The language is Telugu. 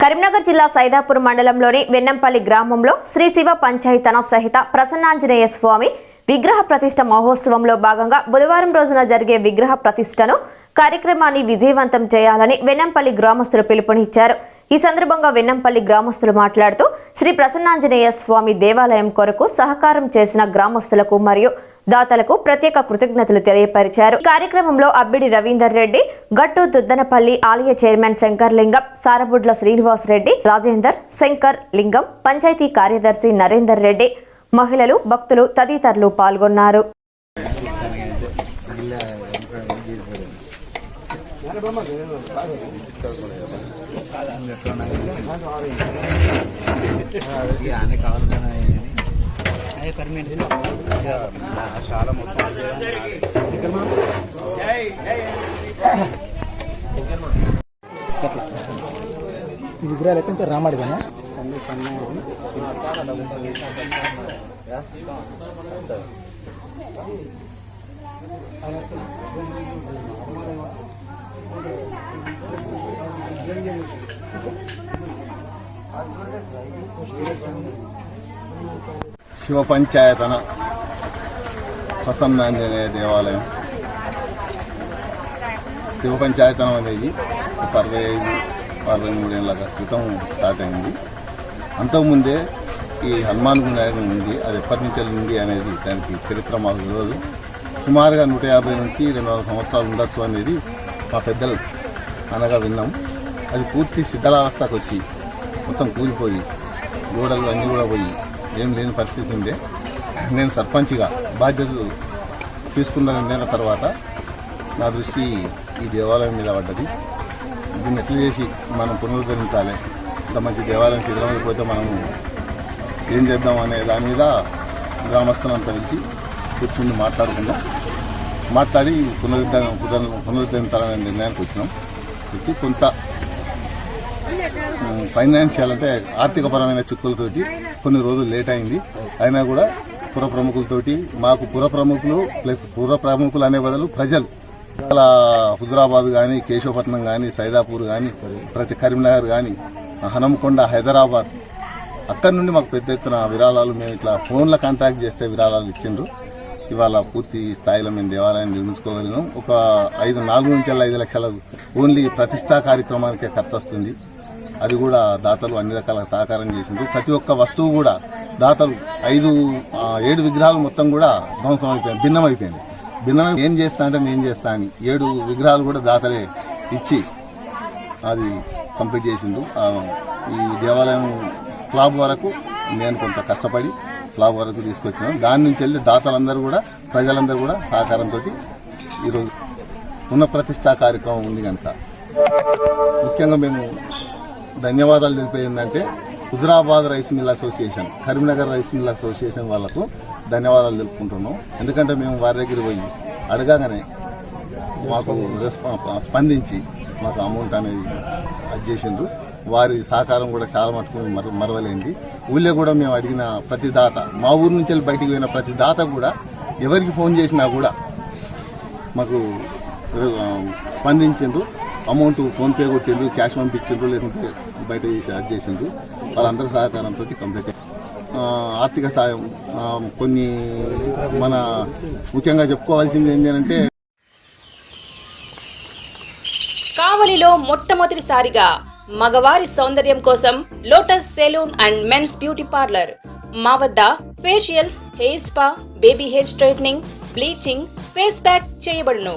కరీంనగర్ జిల్లా సైదాపూర్ మండలంలోని వెన్నంపల్లి గ్రామంలో శ్రీ శివ పంచాయతన సహిత ప్రసన్నాంజనేయ స్వామి విగ్రహ ప్రతిష్ట మహోత్సవంలో భాగంగా బుధవారం రోజున జరిగే విగ్రహ ప్రతిష్టను కార్యక్రమాన్ని విజయవంతం చేయాలని వెన్నంపల్లి గ్రామస్తులు పిలుపునిచ్చారు. ఈ సందర్భంగా వెన్నంపల్లి గ్రామస్తులు మాట్లాడుతూ శ్రీ ప్రసన్నాంజనేయ స్వామి దేవాలయం కొరకు సహకారం చేసిన గ్రామస్తులకు మరియు దాతలకు ప్రత్యేక కృతజ్ఞతలు తెలియపరిచారు. కార్యక్రమంలో అబ్బిడి రవీందర్ రెడ్డి గట్టు దుద్దనపల్లి ఆలయ చైర్మన్ శంకర్ లింగం సారబుడ్ల శ్రీనివాస్ రెడ్డి రాజేందర్ శంకర్ లింగం పంచాయతీ కార్యదర్శి నరేందర్ రెడ్డి మహిళలు భక్తులు తదితరులు పాల్గొన్నారు. ఈ విగ్రహాలు ఎక్కడి నుంచి రామాడిగానా శివ పంచాయతన ప్రసన్నాంజనేయ దేవాలయం. శివ పంచాయతనం అనేది ఒక అరవై ఐదు అరవై మూడేళ్ళ క్రితం స్టార్ట్ అయింది. అంతకుముందే ఈ హనుమాన్ వినాయకం ఉంది. అది ఎప్పటి నుంచి ఉంది అనేది దానికి చరిత్ర మాకు తెలియదు. సుమారుగా నూట యాభై నుంచి రెండు వందల సంవత్సరాలు ఉండొచ్చు అనేది మా పెద్దలు అనగా విన్నాం. అది పూర్తి శిథిలావస్థకు వచ్చి మొత్తం కూలిపోయి గోడలు అన్నీ కూడా పోయి ఏం లేని పరిస్థితి ఉంది. నేను సర్పంచ్గా బాధ్యతలు తీసుకున్న రెండేళ్ళ తర్వాత నా దృష్టి ఈ దేవాలయం మీద పడ్డది. దీన్ని ఎట్లా చేసి మనం పునరుద్ధరించాలి? ఇంత మంచి దేవాలయం సిద్ధమైపోతే మనము ఏం చేద్దాం అనే దాని మీద గ్రామస్తులంతా కలిసి కూర్చుని మాట్లాడుకుందాం. మాట్లాడి పునరుద్ధరణ పునరుద్ధరించాలనే నిర్ణయానికి వచ్చినాం. వచ్చి కొంత ఫైనాన్షియల్ అంటే ఆర్థికపరమైన చిక్కులతోటి కొన్ని రోజులు లేట్ అయింది. అయినా కూడా పుర ప్రముఖులతోటి మాకు పుర ప్రముఖులు ప్లస్ పుర ప్రముఖులు అనే బదులు ప్రజలు. అలా హుజురాబాద్ కానీ కేశవపట్నం కానీ సైదాపూర్ కానీ ప్రతి కరీంనగర్ కానీ హనంకొండ హైదరాబాద్ అక్కడి నుండి మాకు పెద్ద ఎత్తున విరాళాలు మేము ఇట్లా ఫోన్ల కాంటాక్ట్ చేస్తే విరాళాలు ఇచ్చిండ్రు. ఇవాళ పూర్తి స్థాయిలో మేము దేవాలయాన్ని నిర్మించుకోగలిగినాం. ఒక ఐదు నాలుగు నుంచి ఐదు లక్షల ఓన్లీ ప్రతిష్టా కార్యక్రమానికే ఖర్చు వస్తుంది. అది కూడా దాతలు అన్ని రకాల సహకారం చేసింది ప్రతి ఒక్క వస్తువు కూడా దాతలు ఐదు ఏడు విగ్రహాలు మొత్తం కూడా ధ్వంసం అయిపోయింది భిన్నం అయిపోయింది. భిన్నం ఏం చేస్తా అంటే నేను చేస్తా అని ఏడు విగ్రహాలు కూడా దాతలే ఇచ్చి అది కంప్లీట్ చేసిండు ఈ దేవాలయం స్లాబ్ వరకు నేను కొంత కష్టపడి స్లాబ్ వరకు తీసుకొచ్చినాను. దాని నుంచి వెళ్ళి దాతలందరూ కూడా ప్రజలందరూ కూడా సహకారంతో ఈరోజు ఉన్న ప్రతిష్టా కార్యక్రమం ఉంది కనుక. ముఖ్యంగా మేము ధన్యవాదాలు తెలిపేది ఏంటంటే Huzurabad rice mill association Karimnagar rice mill association వాళ్ళకు ధన్యవాదాలు తెలుపుకుంటున్నాం. ఎందుకంటే మేము వారి దగ్గర పోయి అడగగానే మాకు స్పందించి మాకు అమౌంట్ అనేది అది చేసిండ్రు. వారి సహకారం కూడా చాలా మటుకు మర మరవలేండి ఊళ్ళో కూడా మేము అడిగిన ప్రతి దాత మా ఊరు నుంచి వెళ్ళి బయటికి పోయిన ప్రతి దాత కూడా ఎవరికి ఫోన్ చేసినా కూడా మాకు స్పందించిండ్రు. అమౌంట్ ఫోన్పే కొట్టిండ్రు క్యాష్ పంపించిండ్రు లేకుంటే బయట చేసి అది చేసిండ్రు. వాళ్ళందరి సహకారంతో కంప్లీట్ ఆర్థిక సాయం కొన్ని మన ముఖ్యంగా చెప్పుకోవాల్సింది ఏంటంటే కావలిలో మొట్టమొదటిసారిగా మగవారి సౌందర్యం కోసం lotus salon and men's beauty parlour మా వద్ద facials hair spa baby hair straightening bleaching face pack చేయబడును.